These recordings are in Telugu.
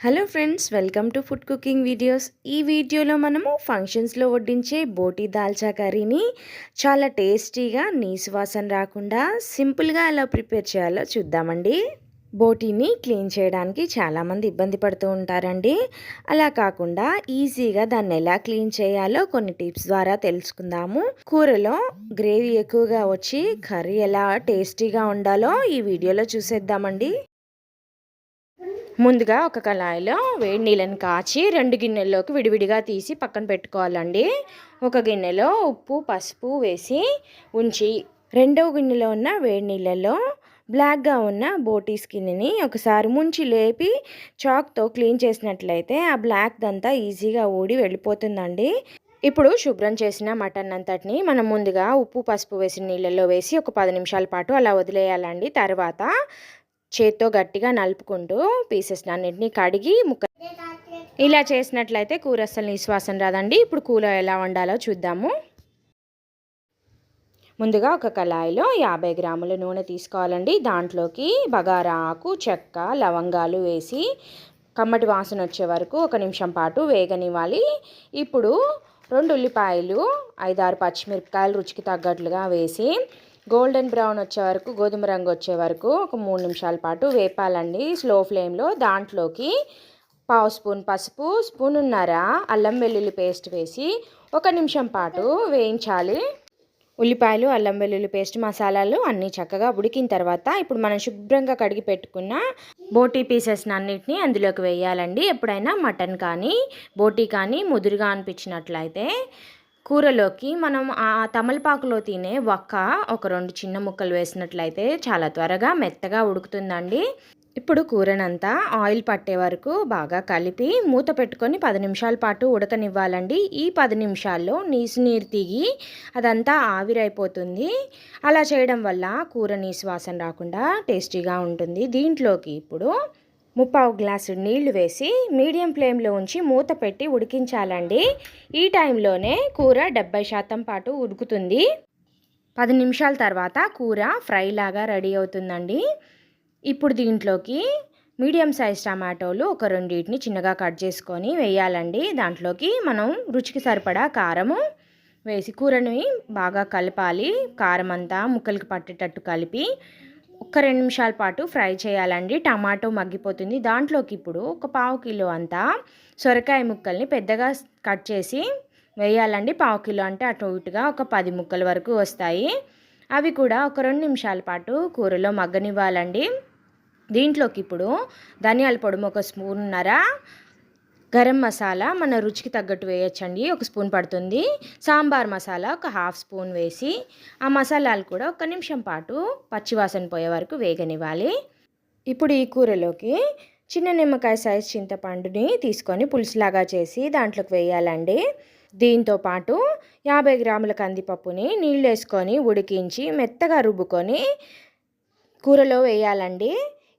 Hello friends welcome to food cooking videos ఈ వీడియోలో మనము ఫంక్షన్స్లో వడ్డించే బోటీ దాల్చా కర్రీని చాలా టేస్టీగా నీసు వాసన రాకుండా సింపుల్గా ఎలా ప్రిపేర్ చేయాలో చూద్దామండి. బోటీని క్లీన్ చేయడానికి చాలామంది ఇబ్బంది పడుతూ ఉంటారండి. అలా కాకుండా ఈజీగా దాన్ని ఎలా క్లీన్ చేయాలో కొన్ని టిప్స్ ద్వారా తెలుసుకుందాము. కూరలో గ్రేవీ ఎక్కువగా వచ్చి కర్రీ ఎలా టేస్టీగా ఉండాలో ఈ వీడియోలో చూసేద్దామండి. ముందుగా ఒక కళాయిలో వేడి నీళ్ళని కాచి రెండు గిన్నెల్లోకి విడివిడిగా తీసి పక్కన పెట్టుకోవాలండి. ఒక గిన్నెలో ఉప్పు పసుపు వేసి ఉంచి రెండవ గిన్నెలో ఉన్న వేడి నీళ్ళలో బ్లాక్గా ఉన్న బోటీ స్కిన్ని ఒకసారి ముంచి లేపి చాక్తో క్లీన్ చేసినట్లయితే ఆ బ్లాక్ దంతా ఈజీగా ఊడి వెళ్ళిపోతుందండి. ఇప్పుడు శుభ్రం చేసిన మటన్ అంతటిని మనం ముందుగా ఉప్పు పసుపు వేసిన నీళ్ళల్లో వేసి ఒక పది నిమిషాల పాటు అలా వదిలేయాలండి. తర్వాత చేత్తో గట్టిగా నలుపుకుంటూ పీసెస్ అన్నింటినీ కడిగి ముక్క ఇలా చేసినట్లయితే కూర అసలు నిశ్వాసం రాదండి. ఇప్పుడు కూర ఎలా వండాలో చూద్దాము. ముందుగా ఒక కళాయిలో యాభై గ్రాముల నూనె తీసుకోవాలండి. దాంట్లోకి బగారా ఆకు చెక్క లవంగాలు వేసి కమ్మటి వాసన వచ్చే వరకు ఒక నిమిషం పాటు వేగనివ్వాలి. ఇప్పుడు రెండు ఉల్లిపాయలు ఐదారు పచ్చిమిరపకాయలు రుచికి తగ్గట్లుగా వేసి గోల్డెన్ బ్రౌన్ వచ్చే వరకు గోధుమ రంగు వచ్చే వరకు ఒక మూడు నిమిషాల పాటు వేపాలండి. స్లో ఫ్లేమ్లో దాంట్లోకి పావు స్పూన్ పసుపు స్పూనున్నర అల్లం వెల్లుల్లి పేస్ట్ వేసి ఒక నిమిషం పాటు వేయించాలి. ఉల్లిపాయలు అల్లం వెల్లుల్లి పేస్ట్ మసాలాలు అన్నీ చక్కగా ఉడికిన తర్వాత ఇప్పుడు మనం శుభ్రంగా కడిగి పెట్టుకున్న బోటీ పీసెస్ని అన్నిటిని అందులోకి వేయాలండి. ఎప్పుడైనా మటన్ కానీ బోటీ కానీ ముదురుగా అనిపించినట్లయితే కూరలోకి మనం ఆ తమలపాకులో తినే ఒక్క ఒక రెండు చిన్న ముక్కలు వేసినట్లయితే చాలా త్వరగా మెత్తగా ఉడుకుతుందండి. ఇప్పుడు కూరనంతా ఆయిల్ పట్టే వరకు బాగా కలిపి మూత పెట్టుకొని పది నిమిషాల పాటు ఉడకనివ్వాలండి. ఈ పది నిమిషాల్లో నీసు నీరు తిగి అదంతా ఆవిరైపోతుంది. అలా చేయడం వల్ల కూర నీసు వాసన రాకుండా టేస్టీగా ఉంటుంది. దీంట్లోకి ఇప్పుడు ముప్పావు గ్లాసు నీళ్ళు వేసి మీడియం ఫ్లేమ్లో ఉంచి మూత పెట్టి ఉడికించాలండి. ఈ టైంలోనే కూర డెబ్బై శాతం పాటు ఉడుకుతుంది. పది నిమిషాల తర్వాత కూర ఫ్రై లాగా రెడీ అవుతుందండి. ఇప్పుడు దీంట్లోకి మీడియం సైజ్ టమాటోలు ఒక రెండింటిని చిన్నగా కట్ చేసుకొని వేయాలండి. దాంట్లోకి మనం రుచికి సరిపడా కారము వేసి కూరని బాగా కలపాలి. కారం అంతా ముక్కలకి పట్టేటట్టు కలిపి ఒక రెండు నిమిషాల పాటు ఫ్రై చేయాలండి. టమాటో మగ్గిపోతుంది. దాంట్లోకి ఇప్పుడు ఒక పావు కిలో అంతా సొరకాయ ముక్కల్ని పెద్దగా కట్ చేసి వేయాలండి. పావు కిలో అంటే అటు ఇటుగా ఒక పది ముక్కల వరకు వస్తాయి. అవి కూడా ఒక రెండు నిమిషాల పాటు కూరలో మగ్గనివ్వాలండి. దీంట్లోకి ఇప్పుడు ధనియాల పొడి ఒక స్పూన్నర గరం మసాలా మన రుచికి తగ్గట్టు వేయచ్చండి ఒక స్పూన్ పడుతుంది. సాంబార్ మసాలా ఒక హాఫ్ స్పూన్ వేసి ఆ మసాలాలు కూడా ఒక నిమిషం పాటు పచ్చివాసన పోయే వరకు వేగనివ్వాలి. ఇప్పుడు ఈ కూరలోకి చిన్న నిమ్మకాయ సైజ్ చింతపండుని తీసుకొని పులుసులాగా చేసి దాంట్లోకి వేయాలండి. దీంతో పాటు యాభై గ్రాముల కందిపప్పుని నీళ్ళు వేసుకొని ఉడికించి మెత్తగా రుబ్బుకొని కూరలో వేయాలండి.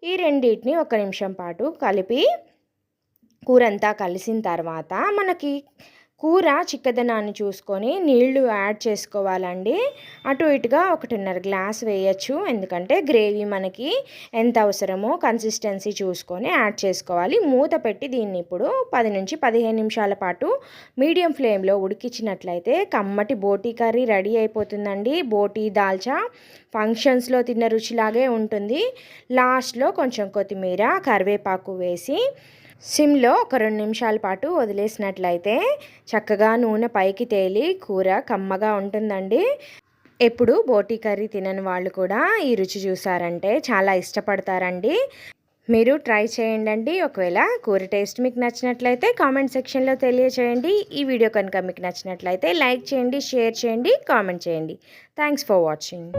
ఈ రెండింటిని ఒక నిమిషం పాటు కలిపి కూర అంతా కలిసిన తర్వాత మనకి కూర చిక్కదనాన్ని చూసుకొని నీళ్ళు యాడ్ చేసుకోవాలండి. అటు ఇటుగా ఒకటిన్నర గ్లాస్ వేయచ్చు. ఎందుకంటే గ్రేవీ మనకి ఎంత అవసరమో కన్సిస్టెన్సీ చూసుకొని యాడ్ చేసుకోవాలి. మూత పెట్టి దీన్ని ఇప్పుడు పది నుంచి పదిహేను నిమిషాల పాటు మీడియం ఫ్లేమ్లో ఉడికించినట్లయితే కమ్మటి బోటీ కర్రీ రెడీ అయిపోతుందండి. బోటీ దాల్చా ఫంక్షన్స్లో తిన్న రుచిలాగే ఉంటుంది. లాస్ట్లో కొంచెం కొత్తిమీర కరివేపాకు వేసి సిమ్లో ఒక రెండు నిమిషాల పాటు వదిలేసినట్లయితే చక్కగా నూనె పైకి తేలి కూర కమ్మగా ఉంటుందండి. ఎప్పుడు బోటీ కర్రీ తినని వాళ్ళు కూడా ఈ రుచి చూసారంటే చాలా ఇష్టపడతారండి. మీరు ట్రై చేయండి ఒకవేళ కూర టేస్ట్ మీకు నచ్చినట్లయితే కామెంట్ సెక్షన్లో తెలియచేయండి. ఈ వీడియో కనుక మీకు నచ్చినట్లయితే లైక్ చేయండి షేర్ చేయండి కామెంట్ చేయండి. Thanks for watching.